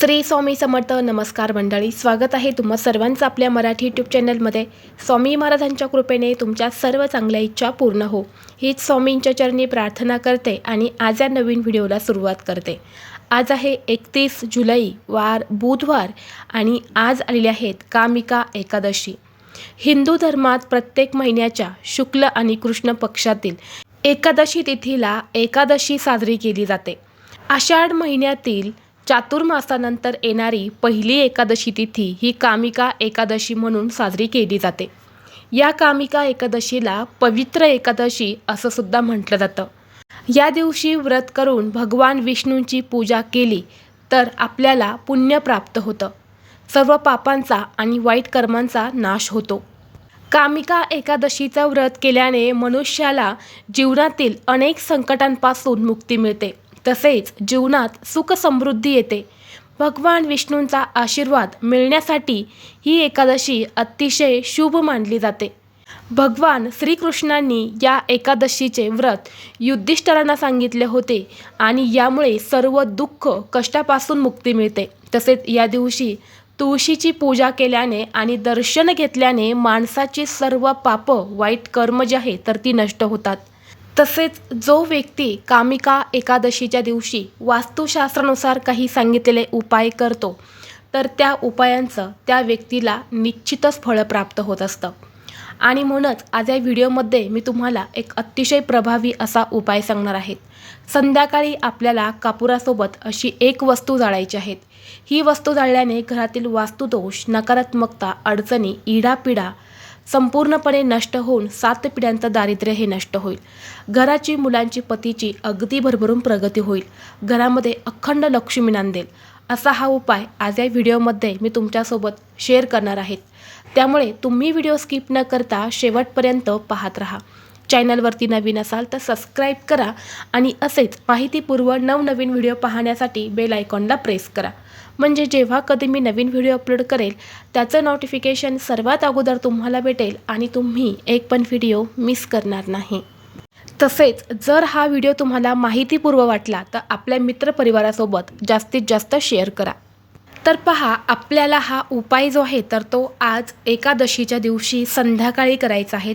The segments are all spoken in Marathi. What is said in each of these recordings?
श्री स्वामी समर्थ नमस्कार मंडळी स्वागत आहे तुम्हा सर्वांचं आपल्या मराठी यूट्यूब चॅनलमध्ये स्वामी महाराजांच्या कृपेने तुमच्या सर्व चांगल्या इच्छा पूर्ण हो. हीच स्वामींच्या चरणी प्रार्थना करते आणि आज या नवीन व्हिडिओला सुरुवात करते. आज आहे एकतीस जुलै वार बुधवार आणि आज आलेले आहेत कामिका एकादशी. हिंदू धर्मात प्रत्येक महिन्याच्या शुक्ल आणि कृष्ण पक्षातील एकादशी तिथीला एकादशी साजरी केली जाते. आषाढ महिन्यातील चातुर्मासानंतर येणारी पहिली एकादशी तिथी ही कामिका एकादशी म्हणून साजरी केली जाते. या कामिका एकादशीला पवित्र एकादशी असं सुद्धा म्हटलं जातं. या दिवशी व्रत करून भगवान विष्णूंची पूजा केली तर आपल्याला पुण्य प्राप्त होतं. सर्व पापांचा आणि वाईट कर्मांचा नाश होतो. कामिका एकादशीचं व्रत केल्याने मनुष्याला जीवनातील अनेक संकटांपासून मुक्ती मिळते. तसेच जीवनात सुख समृद्धी येते. भगवान विष्णूंचा आशीर्वाद मिळण्यासाठी ही एकादशी अतिशय शुभ मानली जाते. भगवान श्रीकृष्णांनी या एकादशीचे व्रत युद्धिष्ठरांना सांगितले होते आणि यामुळे सर्व दुःख कष्टापासून मुक्ती मिळते. तसेच या दिवशी तुळशीची पूजा केल्याने आणि दर्शन घेतल्याने माणसाची सर्व पापं वाईट कर्म जे आहे तर ती नष्ट होतात. तसेच जो व्यक्ती कामिका एकादशीच्या दिवशी वास्तुशास्त्रानुसार काही सांगितलेले उपाय करतो तर त्या उपायांचं त्या व्यक्तीला निश्चितच फळ प्राप्त होत असतं. आणि म्हणूनच आज या व्हिडिओमध्ये मी तुम्हाला एक अतिशय प्रभावी असा उपाय सांगणार आहे. संध्याकाळी आपल्याला कापुरासोबत अशी एक वस्तू जाळायची आहेत ही वस्तू जाळल्याने घरातील वास्तुदोष नकारात्मकता अडचणी इडापिडा संपूर्णपणे नष्ट होऊन सात पिढ्यांचं दारिद्र्य हे नष्ट होईल. घराची मुलांची पतीची अगदी भरभरून प्रगती होईल. घरामध्ये अखंड लक्ष्मी नांदेल. असा हा उपाय आज या व्हिडिओमध्ये मी तुमच्यासोबत शेअर करणार आहेत त्यामुळे तुम्ही व्हिडिओ स्किप न करता शेवटपर्यंत पाहत राहा. चॅनलवरती नवीन असाल तर सबस्क्राईब करा आणि असेच माहितीपूर्व नवनवीन व्हिडिओ पाहण्यासाठी बेल आयकॉनला प्रेस करा. म्हणजे जेव्हा कधी मी नवीन व्हिडिओ अपलोड करेल त्याचं नोटिफिकेशन सर्वात अगोदर तुम्हाला भेटेल आणि तुम्ही एक पण व्हिडिओ मिस करणार नाही. तसेच जर हा व्हिडिओ तुम्हाला माहितीपूर्व वाटला तर आपल्या मित्रपरिवारासोबत जास्तीत जास्त शेअर करा. तर पहा आपल्याला हा उपाय जो आहे तर तो आज एकादशीच्या दिवशी संध्याकाळी करायचा आहे.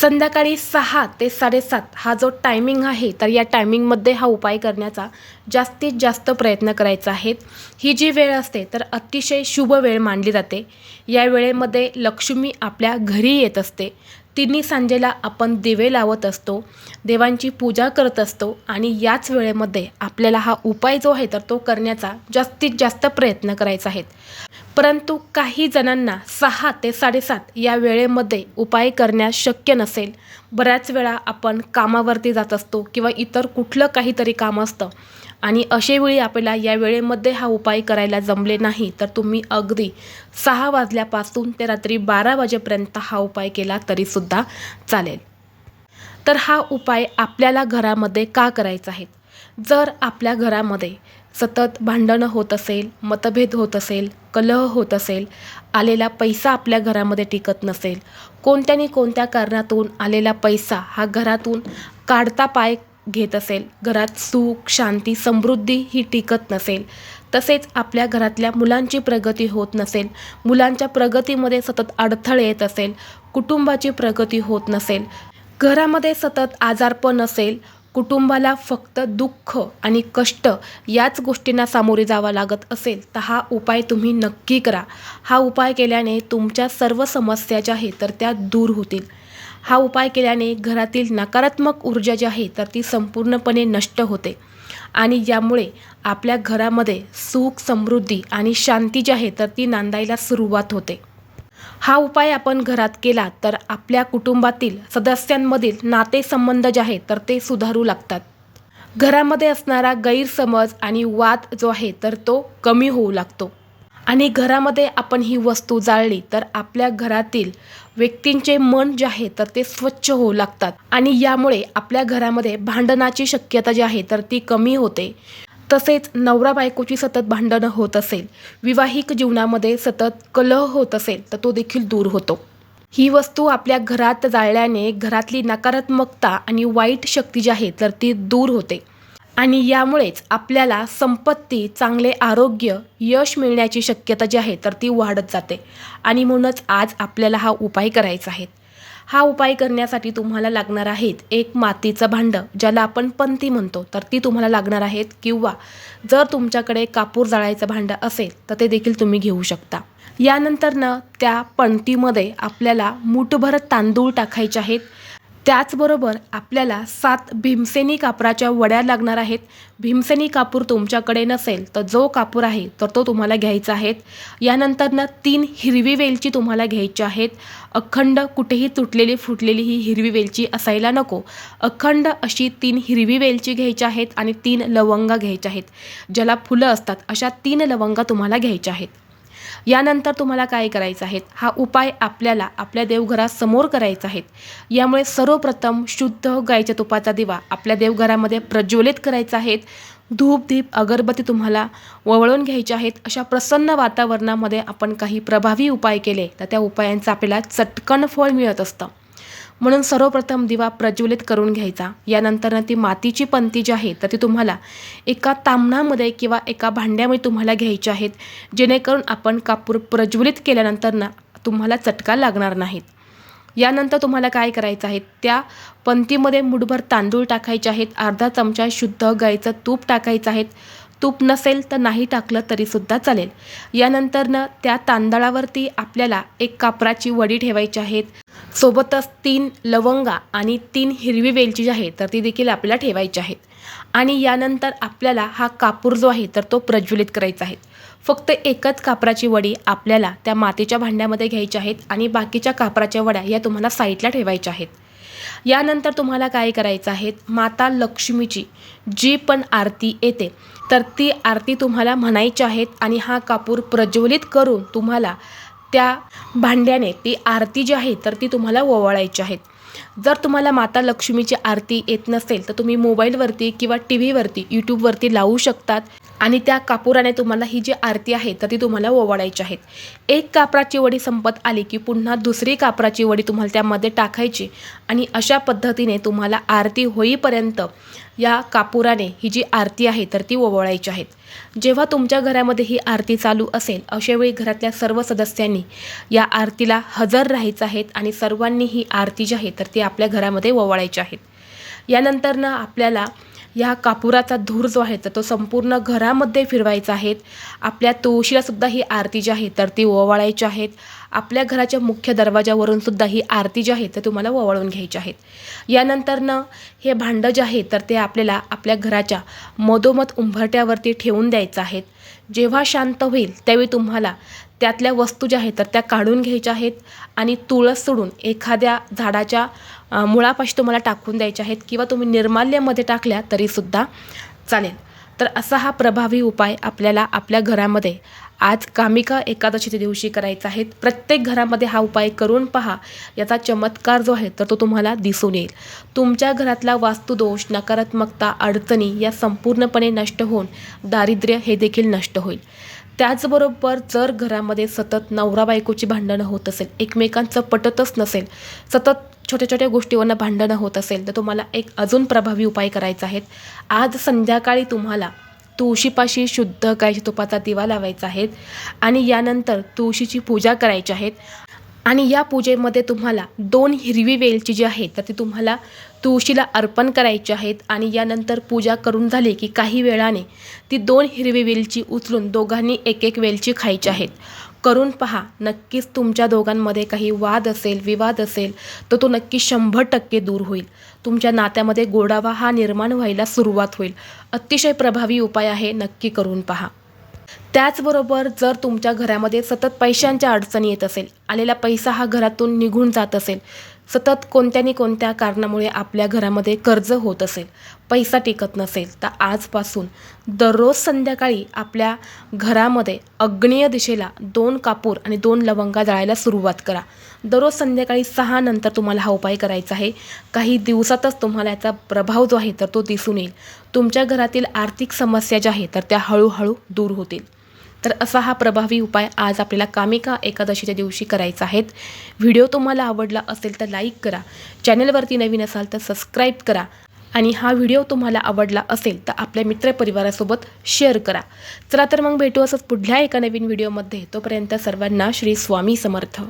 संध्याकाळी सहा ते साडेसात हा जो टायमिंग आहे तर या टायमिंगमध्ये हा उपाय करण्याचा जास्तीत जास्त प्रयत्न करायचा आहे. ही जी वेळ असते तर अतिशय शुभ वेळ मानली जाते. या वेळेमध्ये लक्ष्मी आपल्या घरी येत असते. तिन्ही सांजेला आपण दिवे लावत असतो देवांची पूजा करत असतो आणि याच वेळेमध्ये आपल्याला हा उपाय जो आहे तर तो करण्याचा जास्तीत जास्त प्रयत्न करायचा आहे. परंतु काही जणांना सहा ते साडेसात या वेळेमध्ये उपाय करण्यास शक्य नसेल. बऱ्याच वेळा आपण कामावरती जात असतो किंवा इतर कुठलं काहीतरी काम असतं. आणि अशेवेळी आपल्याला या वेळेमध्ये हा उपाय करायला जमले नाही तर तुम्ही अगदी सहा वाजल्यापासून ते रात्री बारा वाजेपर्यंत हा उपाय केला तरीसुद्धा चालेल. तर हा उपाय आपल्याला घरामध्ये का करायचा आहे? जर आपल्या घरामध्ये सतत भांडणं होत असेल मतभेद होत असेल कलह होत असेल आलेला पैसा आपल्या घरामध्ये टिकत नसेल कोणत्यानी कोणत्या कारणातून आलेला पैसा हा घरातून काढता पाय घेत असेल. घरात सुख शांती समृद्धी ही टिकत नसेल. तसेच आपल्या घरातल्या मुलांची प्रगती होत नसेल. मुलांच्या प्रगतीमध्ये सतत अडथळे येत असेल. कुटुंबाची प्रगती होत नसेल. घरामध्ये सतत आजारपण असेल. कुटुंबाला फक्त दुःख आणि कष्ट याच गोष्टींना सामोरे जावं लागत असेल तर हा उपाय तुम्ही नक्की करा. हा उपाय केल्याने तुमच्या सर्व समस्या ज्या आहेत तर त्या दूर होतील. हा उपाय केल्याने घरातील नकारात्मक ऊर्जा जी आहे तर ती संपूर्णपणे नष्ट होते. आणि यामुळे आपल्या घरामध्ये सुख समृद्धी आणि शांती जी आहे तर ती नांदायला सुरुवात होते. हा उपाय आपण घरात केला तर आपल्या कुटुंबातील सदस्यांमधील नातेसंबंध जे आहेत तर ते सुधारू लागतात. घरामध्ये असणारा गैरसमज आणि वाद जो आहे तर तो कमी होऊ लागतो. आणि घरामध्ये आपण ही वस्तू जाळली तर आपल्या घरातील व्यक्तींचे मन जे आहे तर ते स्वच्छ होऊ लागतात. आणि यामुळे आपल्या घरामध्ये भांडणाची शक्यता जी आहे तर ती कमी होते. तसेच नवरा बायकोची सतत भांडणं होत असेल विवाहिक जीवनामध्ये सतत कलह होत असेल तर तो देखील दूर होतो. ही वस्तू आपल्या घरात जाळल्याने घरातली नकारात्मकता आणि वाईट शक्ती जी आहे तर ती दूर होते. आणि यामुळेच आपल्याला संपत्ती चांगले आरोग्य यश मिळण्याची शक्यता जी आहे तर ती वाढत जाते. आणि म्हणूनच आज आपल्याला हा उपाय करायचा आहे. हा उपाय करण्यासाठी तुम्हाला लागणार आहेत एक मातीचं भांडं ज्याला आपण पंती म्हणतो. तर ती तुम्हाला लागणार आहेत. किंवा जर तुमच्याकडे कापूर जाळायचं भांडं असेल तर ते देखील तुम्ही घेऊ शकता. यानंतरनं त्या पणतीमध्ये आपल्याला मुठभर तांदूळ टाकायचे आहेत. त्याचबरोबर आपल्याला सात भीमसेनी कापराच्या वड्या लागणार आहेत. भीमसेनी कापूर तुमच्याकडे नसेल तर जो कापूर आहे तर तो तुम्हाला घ्यायचा आहे. यानंतरनं तीन हिरवी वेलची तुम्हाला घ्यायची आहेत. अखंड कुठेही तुटलेली फुटलेली ही हिरवी वेलची असायला नको. अखंड अशी तीन हिरवी वेलची घ्यायची आहेत आणि तीन लवंगा घ्यायच्या आहेत. ज्याला फुलं असतात अशा तीन लवंगा तुम्हाला घ्यायच्या आहेत. यानंतर तुम्हाला काय करायचं आहे? हा उपाय आपल्याला आपल्या देवघरासमोर करायचा आहे. यामुळे सर्वप्रथम शुद्ध गायच्या तुपाचा दिवा आपल्या देवघरामध्ये प्रज्वलित करायचा आहे. धूप दीप अगरबत्ती तुम्हाला वळवून घ्यायच्या आहेत. अशा प्रसन्न वातावरणामध्ये आपण काही प्रभावी उपाय केले तर त्या उपायांचं आपल्याला चटकन फळ मिळत असतं. म्हणून सर्वप्रथम दिवा प्रज्वलित करून घ्यायचा. यानंतर ती मातीची पंती जी आहे तर ती तुम्हाला एका तांबणामध्ये किंवा एका भांड्यामध्ये तुम्हाला घ्यायची आहेत जेणेकरून आपण कापूर प्रज्वलित केल्यानंतर ना तुम्हाला चटका लागणार नाहीत. यानंतर तुम्हाला काय करायचं आहे त्या पंतीमध्ये मुठभर तांदूळ टाकायचे आहेत अर्धा चमचा शुद्ध गाईचं तूप टाकायचं आहे तूप नसेल तर नाही टाकलं तरीसुद्धा चालेल. यानंतरनं त्या तांदळावरती आपल्याला एक कापराची वडी ठेवायची आहेत. सोबतच तीन लवंगा आणि तीन हिरवी वेलची जी आहे तर ती देखील आपल्याला ठेवायची आहेत. आणि यानंतर आपल्याला हा कापूर जो आहे तर तो प्रज्वलित करायचा आहे. फक्त एकच कापराची वडी आपल्याला त्या मातीच्या भांड्यामध्ये घ्यायची आहेत आणि बाकीच्या कापराच्या वड्या या तुम्हाला साईडला ठेवायच्या आहेत. यानंतर तुम्हाला काय करायचं आहे? माता लक्ष्मीची जी पण आरती येते तर ती आरती तुम्हाला म्हणायची आहेत आणि हा कापूर प्रज्वलित करून तुम्हाला त्या भांड्याने ती आरती जी आहे तर ती तुम्हाला ओवाळायची आहेत. जर तुम्हाला माता लक्ष्मीची आरती येत नसेल तर तुम्ही मोबाईलवरती किंवा टी व्हीवरती यूट्यूबवरती लावू शकतात. आणि त्या कापुराने तुम्हाला ही जी आरती आहे तर ती तुम्हाला ओवाळायची आहेत. एक कापराची वडी संपत आली की पुन्हा दुसरी कापराची वडी तुम्हाला त्यामध्ये टाकायची आणि अशा पद्धतीने तुम्हाला आरती होईपर्यंत या कापुराने ही जी आरती आहे तर ती ओवाळायची आहेत. जेव्हा तुमच्या घरामध्ये ही आरती चालू असेल अशावेळी घरातल्या सर्व सदस्यांनी या आरतीला हजर राहायचं आहेत आणि सर्वांनी ही आरती जी आहे तर ती आपल्या घरामध्ये ओवाळायची आहेत यानंतरनं आपल्याला ह्या कापुराचा धूर जो आहे तर तो संपूर्ण घरामध्ये फिरवायचा आहे. आपल्या तुळशीलासुद्धा ही आरती जी आहे तर ती ओवाळायची आहेत आपल्या घराच्या मुख्य दरवाजावरून सुद्धा ही आरती जी आहे तर तुम्हाला ओवाळून घ्यायची आहेत यानंतरनं हे भांडं जे आहे तर ते आपल्याला आपल्या घराच्या मधोमध उंबरट्यावरती ठेवून द्यायचं आहेत जेव्हा शांत होईल त्यावेळी तुम्हाला त्यातल्या वस्तू ज्या आहेत तर त्या काढून घ्यायच्या आहेत. आणि तुळस सोडून एखाद्या झाडाच्या मुळापाशी तुम्हाला टाकून द्यायच्या आहेत किंवा तुम्ही निर्माल्यमध्ये टाकल्या तरीसुद्धा चालेल. तर असा हा प्रभावी उपाय आपल्याला आपल्या घरामध्ये आज कामिका एकादशीच्या दिवशी करायचा आहे. प्रत्येक घरामध्ये हा उपाय करून पहा. याचा चमत्कार जो आहे तर तो तुम्हाला दिसून येईल. तुमच्या घरातला वास्तुदोष नकारात्मकता अडचणी या संपूर्णपणे नष्ट होऊन दारिद्र्य हे देखील नष्ट होईल. त्याचबरोबर जर घरामध्ये सतत नवरा बायकोची भांडणं होत असेल एकमेकांचं पटतच नसेल सतत छोट्या छोट्या गोष्टीवरनं भांडणं होत असेल तर तुम्हाला एक अजून प्रभावी उपाय करायचा आहे. आज संध्याकाळी तुम्हाला तुळशीपाशी शुद्ध गायच्या तुपाचा दिवा लावायचा आहे आणि यानंतर तुळशीची पूजा करायची आहेत आणि या पूजेमध्ये तुम्हाला दोन हिरवी वेलची जी आहे तर ती तुम्हाला तुळशीला अर्पण करायची आहेत आणि यानंतर पूजा करून झाली की काही वेळाने ती दोन हिरवी वेलची उचलून दोघांनी एक एक वेलची खायची आहेत. करून पहा नक्कीच तुमच्या दोघांमध्ये काही वाद असेल विवाद असेल तर तो नक्की शंभर टक्के दूर होईल. तुमच्या नात्यामध्ये गोडावा हा निर्माण व्हायला सुरुवात होईल. अतिशय प्रभावी उपाय आहे नक्की करून पहा. त्याचबरोबर जर तुमच्या घरामध्ये सतत पैशांच्या अडचणी येत असेल आलेला पैसा हा घरातून निघून जात असेल सतत कोणत्यानी कोणत्या कारणामुळे आपल्या घरामध्ये कर्ज होत असेल पैसा टिकत नसेल तर आजपासून दररोज संध्याकाळी आपल्या घरामध्ये अग्नेय दिशेला दोन कापूर आणि दोन लवंगा जाळायला सुरुवात करा. दररोज संध्याकाळी सहा नंतर तुम्हाला हा उपाय करायचा आहे. काही दिवसातच तुम्हाला याचा प्रभाव जो आहे तर तो दिसून येईल. तुमच्या घरातील आर्थिक समस्या ज्या आहेत तर त्या हळूहळू दूर होतील. तर असा हा प्रभावी उपाय आज आपल्याला कामिका एकादशीच्या दिवशी करायचा आहेत व्हिडिओ तुम्हाला आवडला असेल तर लाईक करा. चॅनलवरती नवीन असाल तर सबस्क्राईब करा. आणि हा व्हिडिओ तुम्हाला आवडला असेल तर आपल्या मित्रपरिवारासोबत शेअर करा. चला तर मग भेटू असंच पुढल्या एका नवीन व्हिडिओमध्ये. तोपर्यंत सर्वांना श्री स्वामी समर्थ.